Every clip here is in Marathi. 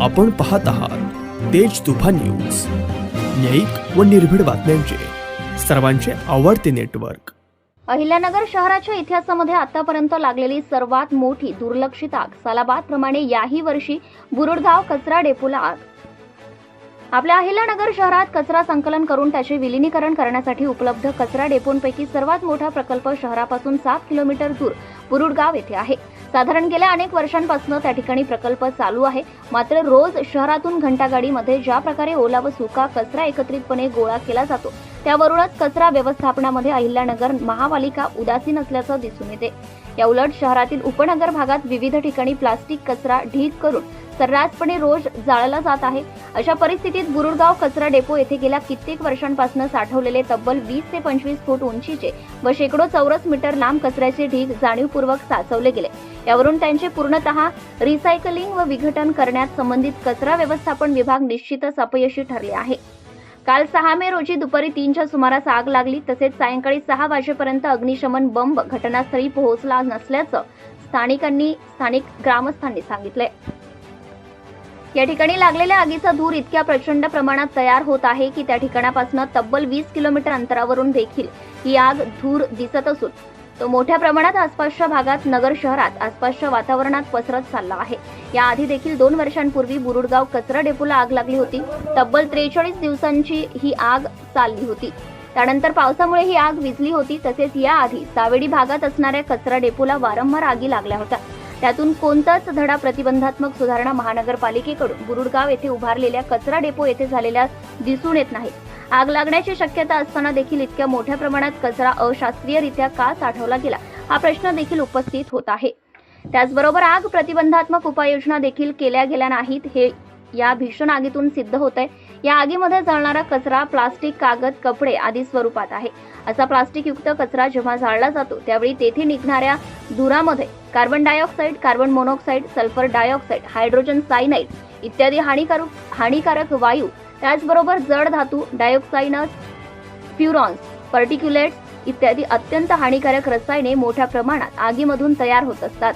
आपण पाहत आहात तेज तुफा न्यूज. न्यायिक व निर्भीड बातम्यांचे. सर्वांचे आवडते नेटवर्क. अहिल्यानगर शहराच्या इतिहासामध्ये आतापर्यंत लागलेली सर्वात मोठी दुर्लक्षित आग सालाबाद प्रमाणे याही वर्षी बुरुडगाव कचरा डेपोला आग. आपल्या अहिल्यानगर शहरात कचरा संकलन करून त्याचे विलिनीकरण करण्यासाठी उपलब्ध कचरा डेपोंपैकी सर्वात मोठा प्रकल्प शहरापासून सात किलोमीटर दूर बुरुडगाव येथे आहे. साधारण गेल्या अनेक वर्षांपासून त्या ठिकाणी प्रकल्प चालू आहे. मात्र रोज शहरातून घंटागाडीमध्ये ज्या प्रकारे ओला व सुका कचरा एकत्रितपणे गोळा केला जातो त्यावरूनच कचरा व्यवस्थापनामध्ये अहिल्यानगर महापालिका उदासीन असल्याचं दिसून येते. या उलट शहरातील उपनगर भागात विविध ठिकाणी प्लास्टिक कचरा ढीग करून सर्रासपणे रोज जाळला जात आहे. अशा परिस्थितीत बुरुडगाव कचरा डेपो येथे गेल्या कित्येक वर्षांपासून साठवलेले तब्बल वीस ते पंचवीस फूट उंचीचे व शेकडो चौरस मीटर लांब कचऱ्याचे ढीग जाणीवपूर्वक साचवले गेले. यावरून त्यांचे पूर्णतः रिसायकलिंग व विघटन करण्यात संबंधित कचरा व्यवस्थापन विभाग निश्चितच अपयशी ठरले आहे. काल सहा मे रोजी दुपारी तीनच्या सुमारास आग लागली तसेच सायंकाळी सहा वाजेपर्यंत अग्निशमन बंब घटनास्थळी पोहोचला नसल्याचं स्थानिकांनी स्थानिक ग्रामस्थांनी सांगितले या ठिकाणी लागलेल्या आगीचा धूर इतक्या प्रचंड प्रमाणात तयार होत आहे की त्या ठिकाणापासून तब्बल वीस किलोमीटर अंतरावरून देखील ही आग धूर दिसत असून तो मोठ्या प्रमाणात आसपासच्या भागात नगर शहरात आसपासच्या वातावरणात पसरत चालला आहे. याआधी देखील दोन वर्षांपूर्वी बुरुडगाव कचरा डेपोला आग लागली होती. तब्बल त्रेचाळीस दिवसांची ही आग चालली होती. त्यानंतर पावसामुळे ही आग विजली होती. तसेच याआधी सावेडी भागात असणाऱ्या कचरा डेपोला वारंवार आगी लागल्या होत्या. त्यातून कोणताच धडा प्रतिबंधात्मक सुधारणा महानगरपालिकेकडून बुरुडगाव येथे उभारलेल्या कचरा डेपो येथे झालेल्या दिसून येत नाही. आग लागण्याची शक्यता असताना देखील इतक्या मोठ्या प्रमाणात कचरा अशास्त्रीयरित्या का साठवला गेला हा प्रश्न देखील उपस्थित होत आहे. त्याचबरोबर आग प्रतिबंधात्मक उपाययोजना देखील केल्या गेल्या नाहीत हे या भीषण आगीतून सिद्ध होत आहे या आगीमध्ये जळणारा कचरा प्लास्टिक कागद कपडे आदी स्वरूपात आहे. असा प्लास्टिक युक्त कचरा जेव्हा जाळला जातो त्यावेळी तेथे निघणाऱ्या धुरामध्ये carbon dioxide carbon monoxide sulphur dioxide hydrogen cyanide इत्यादी हानिकारक हानिकारक वायू त्याचबरोबर जड धातू डायऑक्साइनस फ्युरॉन्स पर्टिक्युलेट इत्यादी अत्यंत हानिकारक रसायने मोठ्या प्रमाणात आगीमधून तयार होत असतात.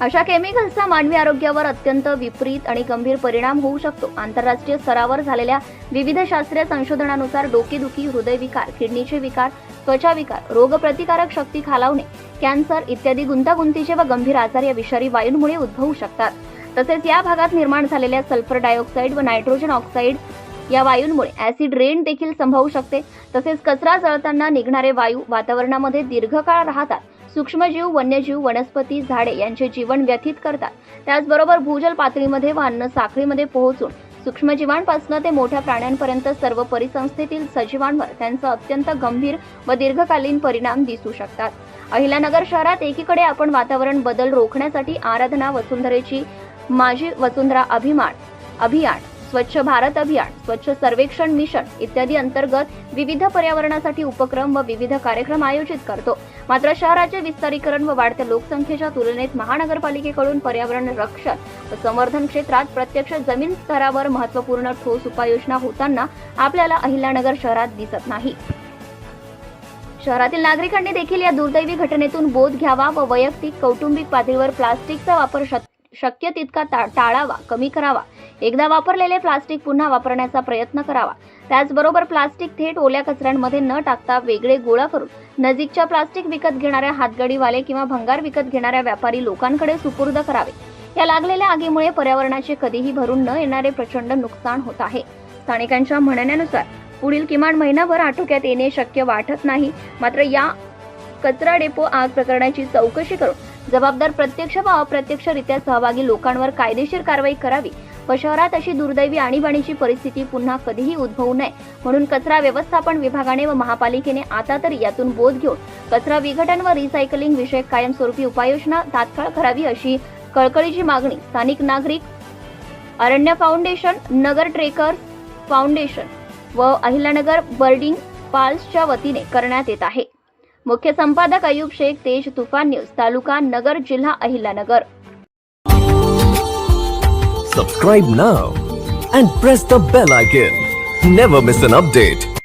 अशा केमिकल्सचा मानवी आरोग्यावर अत्यंत विपरीत आणि गंभीर परिणाम होऊ शकतो. आंतरराष्ट्रीय स्तरावर झालेल्या विविध शास्त्रीय संशोधनानुसार डोकेदुखी हृदयविकार किडनीचे विकार त्वचा विकार रोगप्रतिकारक शक्ती खालावणे कॅन्सर इत्यादी गुंतागुंतीचे व गंभीर आजार या विषारी वायूंमुळे उद्भवू शकतात. तसेच या भागात निर्माण झालेल्या सल्फर डायऑक्साईड व नायट्रोजन ऑक्साईड या वायूंमुळे ऍसिड रेन देखील संभवू शकते. तसेच कचरा जळताना निघणारे वायू वातावरणामध्ये दीर्घकाळ राहतात. सूक्ष्मजीव वन्यजीव वनस्पती झाडे यांचे जीवन व्यथित करतात. त्याचबरोबर भूजल पातळीमध्ये व अन्न साखळीमध्ये पोहोचून सूक्ष्मजीवांपासून ते मोठ्या प्राण्यांपर्यंत सर्व परिसंस्थेतील सजीवांवर त्यांचा अत्यंत गंभीर व दीर्घकालीन परिणाम दिसू शकतात. अहिल्यानगर शहरात एकीकडे आपण वातावरण बदल रोखण्यासाठी आराधना वसुंधरेची माझी वसुंधरा अभिमान अभियान स्वच्छ भारत अभियान स्वच्छ सर्वेक्षण मिशन इत्यादी अंतर्गत विविध पर्यावरणासाठी उपक्रम व विविध कार्यक्रम आयोजित करतो. मात्र शहराचे विस्तारीकरण व वाढत्या लोकसंख्येच्या तुलनेत महानगरपालिकेकडून पर्यावरण रक्षण व संवर्धन क्षेत्रात प्रत्यक्ष जमीन स्तरावर महत्त्वपूर्ण ठोस उपाययोजना होताना आपल्याला अहिल्यानगर शहरात दिसत नाही. शहरातील नागरिकांनी देखील या दुर्दैवी घटनेतून बोध घ्यावा व वैयक्तिक कौटुंबिक पातळीवर प्लास्टिकचा वापर शक- शक्य तितका टा- टाळावा कमी करावा. एकदा वापरलेले प्लास्टिक पुन्हा वापरण्याचा प्रयत्न करावा. त्याचबरोबर प्लास्टिक थेट ओल्या कचऱ्यांमध्ये न टाकता वेगळे गोळा करून नजीकच्या प्लास्टिक विकत घेणाऱ्या हातगडीवाले किंवा भंगार विकत घेणाऱ्या व्यापारी लोकांकडे सुपूर्द करावे. या लागलेल्या आगीमुळे पर्यावरणाचे कधीही भरून न येणारे प्रचंड नुकसान होत आहे. स्थानिकांच्या म्हणण्यानुसार पुढील किमान महिनाभर आटोक्यात येणे शक्य वाटत नाही. मात्र या कचरा डेपो आग प्रकरणाची चौकशी करून जबाबदार प्रत्यक्ष व अप्रत्यक्षरित्या सहभागी लोकांवर कायदेशीर कारवाई करावी व शहरात अशी दुर्दैवी आणीबाणीची परिस्थिती पुन्हा कधीही उद्भवू नये म्हणून कचरा व्यवस्थापन विभागाने व महापालिकेने आता तरी यातून बोध घेऊन कचरा विघटन व रिसायकलिंग विषयक कायमस्वरूपी उपाययोजना तात्काळ करावी अशी कळकळीची मागणी स्थानिक नागरिक अरण्य फाउंडेशन नगर ट्रेकर्स फाउंडेशन व अहिल्यानगर बर्डिंग पाल्सच्या वतीने करण्यात येत आहे. मुख्य संपादक अयूब शेख तेज तुफान न्यूज तालुका नगर जिल्हा Ahilyanagar Subscribe now and press the bell icon. Never miss an update.